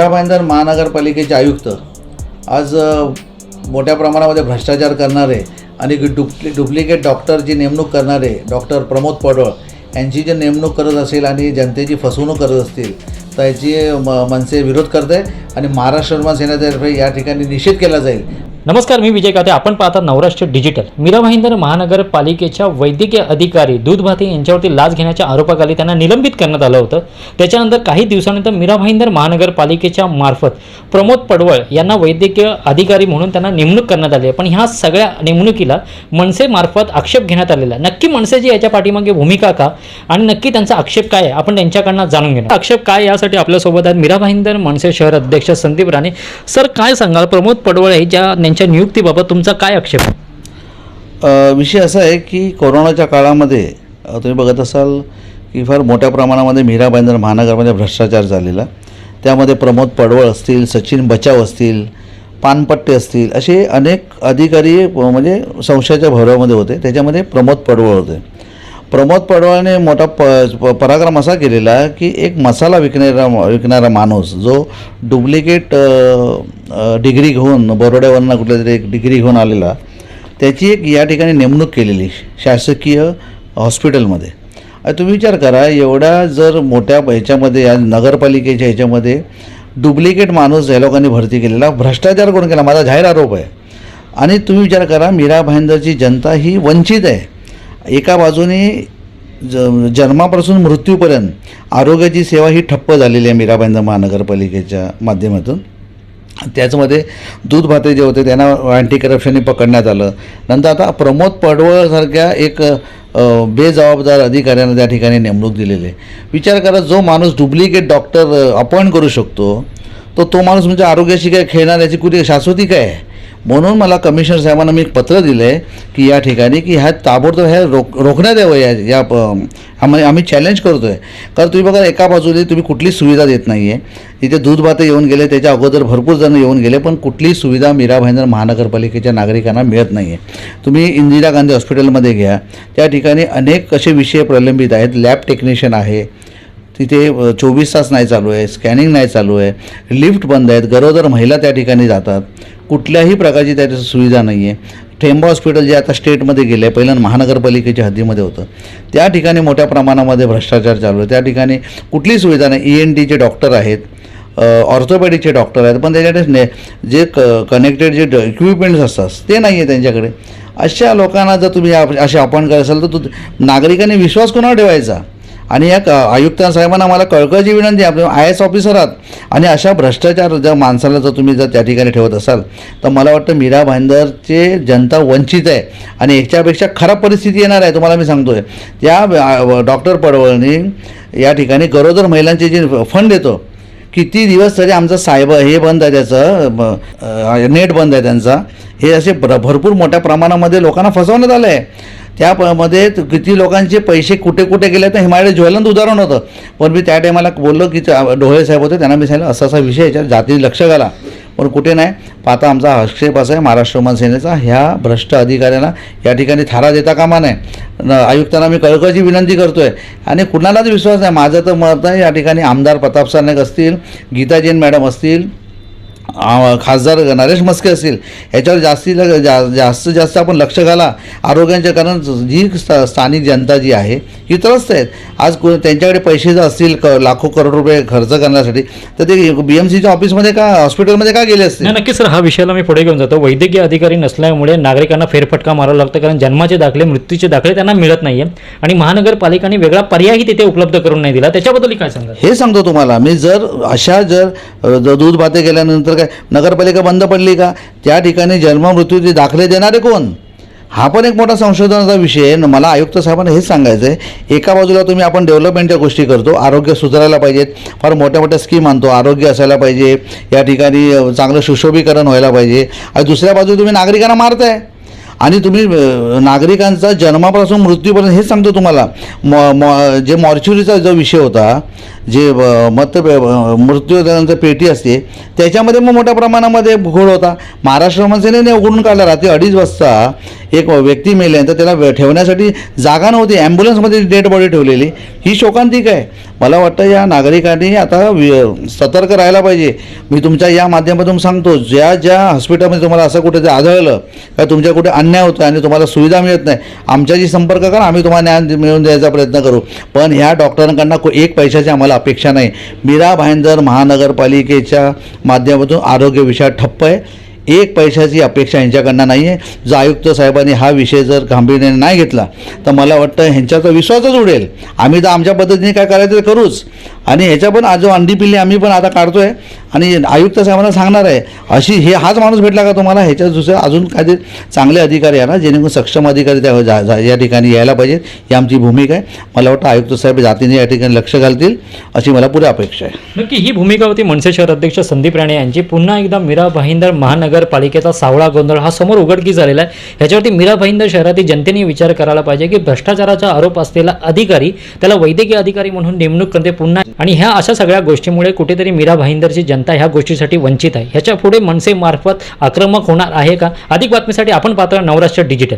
भाईंदर महानगरपालिकेचे आयुक्त आज मोठ्या प्रमाणामध्ये भ्रष्टाचार करणारे आणि डुप्लि डुप्लिकेट डॉक्टरची नेमणूक करणारे डॉक्टर प्रमोद पडळ यांची जी नेमणूक करत असेल आणि जनतेची फसवणूक करत असतील तर याची म मनसे विरोध करते आणि महाराष्ट्र निर्माण सेनेतर्फे या ठिकाणी निषेध केला जाईल. नमस्कार मी विजय काते आपण पाहता नवराष्ट्र डिजिटल. मीरा भाईंदर महानगरपालिकेच्या वैद्यकीय अधिकारी दूध भाते यांच्यावरती लाच घेण्याच्या आरोपाखाली त्यांना निलंबित करण्यात आलं होतं. त्याच्यानंतर काही दिवसानंतर मीरा भाईंदर महानगरपालिकेच्या मार्फत प्रमोद पडवळ यांना वैद्यकीय अधिकारी म्हणून त्यांना नेमणूक करण्यात आली आहे. पण ह्या सगळ्या नेमणुकीला मनसेमार्फत आक्षेप घेण्यात आलेला आहे. नक्की मनसेची याच्या पाठीमागे भूमिका का? आणि नक्की त्यांचा आक्षेप काय आहे? आपण त्यांच्याकडनं जाणून घेणार. आक्षेप काय यासाठी आपल्यासोबत आहेत मीरा भाईंदर मनसे शहर अध्यक्ष संदीप राणे. सर काय सांगाल? प्रमोद पडवळ हे ज्या यांच्या नियुक्तीबाबत तुमचा काय आक्षेप आहे? विषय असा आहे की कोरोनाच्या काळामध्ये तुम्ही बघत असाल की फार मोठ्या प्रमाणामध्ये मीरा भाईंदर महानगरमध्ये भ्रष्टाचार झालेला. त्यामध्ये प्रमोद पडवळ असतील सचिन बचाव असतील पानपट्टे असतील असे अनेक अधिकारी म्हणजे संशयाच्या भरवामध्ये होते. त्याच्यामध्ये प्रमोद पडवळ होते. प्रमोद पडवळने मोठा प प- पराक्रम असा केलेला की एक मसाला विकणारा विकणारा माणूस जो डुप्लिकेट डिग्री घेऊन बरोड्यावरनं कुठल्या तरी एक डिग्री घेऊन आलेला त्याची एक या ठिकाणी नेमणूक केलेली शासकीय हॉस्पिटलमध्ये. तुम्ही विचार करा एवढ्या जर मोठ्या ह्याच्यामध्ये या नगरपालिकेच्या ह्याच्यामध्ये डुप्लिकेट माणूस या लोकांनी भरती केलेला भ्रष्टाचार कोण केला? माझा जाहीर आरोप आहे. आणि तुम्ही विचार करा मीरा भाईंदरची जनता ही वंचित आहे. एका बाजूने ज जन्मापासून मृत्यूपर्यंत आरोग्याची सेवा ही ठप्प झालेली आहे मीरा महानगरपालिकेच्या माध्यमातून. त्याचमध्ये दूध भाते जे होते त्यांना अँटी करप्शनने पकडण्यात आलं. नंतर आता प्रमोद पडवळसारख्या एक बेजबाबदार अधिकाऱ्यांना त्या ठिकाणी नेमणूक दिलेली आहे. विचार करा जो माणूस डुप्लिकेट डॉक्टर अपॉइंट करू शकतो तो तो माणूस म्हणजे आरोग्याशी काय खेळणार याची कुठे शाश्वती काय आहे? म्हणून मला कमिशनर साहेबांना मी एक पत्र दिलं आहे की या ठिकाणी की ह्या ताबडतोब ह्या रोख रोखण्यात यावं या या आम्ही आम्ही चॅलेंज करतो आहे कारण तुम्ही बघा एका बाजूने तुम्ही कुठलीच सुविधा देत नाही आहे तिथे दूध भाते येऊन गेले त्याच्या अगोदर भरपूर जण येऊन गेले पण कुठलीही सुविधा मीरा भाईंदर महानगरपालिकेच्या नागरिकांना मिळत नाही आहे तुम्ही इंदिरा गांधी हॉस्पिटलमध्ये घ्या. त्या ठिकाणी अनेक असे विषय प्रलंबित आहेत. लॅब टेक्निशियन आहे. तिथे चोवीस तास नाही चालू आहे. स्कॅनिंग नाही चालू आहे. लिफ्ट बंद आहेत. गरोदर महिला त्या ठिकाणी जातात. कुठल्याही प्रकारची त्याची सुविधा नाही आहे ठेंबा हॉस्पिटल जे आता स्टेटमध्ये गेलं आहे पहिलं महानगरपालिकेच्या हद्दीमध्ये होतं. त्या ठिकाणी मोठ्या प्रमाणामध्ये भ्रष्टाचार चालू आहे. त्या ठिकाणी कुठली सुविधा नाही. ई एन टीचे डॉक्टर आहेत ऑर्थोपॅडिकचे डॉक्टर आहेत पण त्याच्याकडे ने जे क कनेक्टेड जे इक्विपमेंट्स असतात ते नाही आहे त्यांच्याकडे. अशा लोकांना जर तुम्ही आप- असे अपॉइंट करत असाल तर तू नागरिकांनी विश्वास कोणावर ठेवायचा? आणि या क आयुक्त साहेबांना मला कळकळची विनंती आपण आय एस ऑफिसर आहात आणि अशा भ्रष्टाचार जर माणसाला जर तुम्ही जर त्या ठिकाणी ठेवत असाल तर मला वाटतं मीरा भाईंदरचे जनता वंचित आहे आणि याच्यापेक्षा खराब परिस्थिती येणार आहे तुम्हाला मी सांगतो आहे त्या डॉक्टर पडवळनी या ठिकाणी गरोदर महिलांचे जे फंड येतो किती दिवस तरी आमचं सायबर हे बंद आहे त्याचं नेट बंद आहे त्यांचा. हे असे भरपूर मोठ्या प्रमाणामध्ये लोकांना फसवण्यात आलं आहे त्या किती लोकांचे पैसे कुठे कुठे गेले तर हे माझ्याकडे ज्वलंत उदाहरण होतं. पण मी त्या टायमाला बोललो की त्या साहेब होते त्यांना मी सांगितलं असा असा विषय याच्यात जाती लक्ष घाला. पण कुठे नाही. आता आमचा हस्तक्षेप असा आहे महाराष्ट्र मन सेनेचा. ह्या भ्रष्ट अधिकाऱ्यांना या ठिकाणी थारा देता कामा नाही आयुक्तांना मी कळकळची विनंती करतो आहे आणि कुणालाच विश्वास नाही. माझं तर मत आहे या ठिकाणी आमदार प्रताप सरनाईक असतील गीता जैन मॅडम असतील खासदार नरेश मस्के असतील ह्याच्यावर जास्तीत जा जास्तीत जास्त आपण लक्ष घाला. आरोग्यांच्या कारण जी sta- स्थानिक जनता जी आहे ही त्रस्त आहेत. आज को त्यांच्याकडे पैसे जर असतील क लाखो करोड रुपये खर्च करण्यासाठी तर ते बी एम सीच्या ऑफिसमध्ये का हॉस्पिटलमध्ये का गेले असतील? नाही नक्कीच सर हा विषयाला मी पुढे घेऊन जातो. वैद्यकीय अधिकारी नसल्यामुळे नागरिकांना फेरफटका मारावा लागतं कारण जन्माचे दाखले मृत्यूचे दाखले त्यांना मिळत नाहीये. आणि महानगरपालिकाने वेगळा पर्यायही तिथे उपलब्ध करून नाही दिला. त्याच्याबद्दल काय सांगाल? हे सांगतो तुम्हाला. मी जर अशा जर दूध भाते गेल्यानंतर काय नगरपालिका बंद पडली का? त्या ठिकाणी जन्म मृत्यूचे दाखले देणारे कोण? हा पण एक मोठा संशोधनाचा विषय आहे. मला आयुक्त साहेबांना हेच सांगायचं आहे एका बाजूला तुम्ही आपण डेव्हलपमेंटच्या गोष्टी करतो आरोग्य सुधारायला पाहिजेत. फार मोठ्या मोठ्या स्कीम आणतो आरोग्य असायला पाहिजे. या ठिकाणी चांगलं सुशोभीकरण व्हायला पाहिजे. आणि दुसऱ्या बाजूला तुम्ही नागरिकांना मारताय. आणि तुम्ही नागरिकांचा जन्मापासून मृत्यूपर्यंत हेच सांगतो तुम्हाला. मॉ मॉ जे मॉर्च्युरीचा जो विषय होता जे मत मृत्यूदरांचं पेटी असते त्याच्यामध्ये मग मोठ्या प्रमाणामध्ये घोळ होता. महाराष्ट्र मनसेने उघडून काढला. रात्री अडीच वाजता एक व्यक्ती मेले तर त्याला ठेवण्यासाठी जागा नव्हती. ॲम्ब्युलन्समध्ये डेड बॉडी ठेवलेली. ही शोकांतिक आहे. मला वाटतं या नागरिकांनी आता वि- सतर्क राहायला पाहिजे. मी तुमच्या या माध्यमातून सांगतो ज्या ज्या हॉस्पिटलमध्ये तुम्हाला असं कुठे ते आढळलं का तुमच्या कुठे अन्याय होतो आणि तुम्हाला सुविधा मिळत नाही आमच्याशी संपर्क करा आम्ही तुम्हाला न्याय मिळवून द्यायचा प्रयत्न करू. पण ह्या डॉक्टरांकडनं एक पैशाची आम्हाला अपेक्षा नाही. मीरा भाईंदर महानगरपालिकेच्या माध्यमातून आरोग्य विषयात ठप्प आहे. एक पैशाची अपेक्षा यांच्याकडनं नाही आहे जर आयुक्त साहेबांनी हा विषय जर गांभीर्याने नाही घेतला तर मला वाटतं ह्यांच्याचा विश्वासच उडेल. आम्ही तर आमच्या पद्धतीने काय करायचं करूच. आणि ह्याच्या पण आज अंडी पिल्ली आम्ही पण आता काढतोय आणि आयुक्त साहेबांना सांगणार आहे अशी हे हाच माणूस भेटला का तुम्हाला? ह्याच्या दुसरं अजून काही चांगले अधिकारी आहे ना जेणेकरून सक्षम अधिकारी त्या जा- जा- या ठिकाणी यायला पाहिजेत ही आमची भूमिका आहे. मला वाटतं आयुक्त साहेब जातीने या ठिकाणी लक्ष घालतील अशी मला पुढे अपेक्षा आहे. नक्की ही भूमिका होती मनसे शहर अध्यक्ष संदीप राणे यांची. पुन्हा एकदा मीरा भाईंदर महानगरपालिकेचा सावळा गोंधळ हा समोर उघडकी झालेला आहे. ह्याच्यावरती मीरा भाईंदर शहरातील जनतेने विचार करायला पाहिजे की भ्रष्टाचाराचा आरोप असलेला अधिकारी त्याला वैद्यकीय अधिकारी म्हणून नेमणूक करते पुन्हा. आणि ह्या अशा सगळ्या गोष्टीमुळे कुठेतरी मीरा भाईंदरची जनता ह्या गोष्टीसाठी वंचित आहे. ह्याच्या पुढे मनसेमार्फत आक्रमक होणार आहे का? अधिक बातमीसाठी आपण पात्र नवराष्ट्र डिजिटल.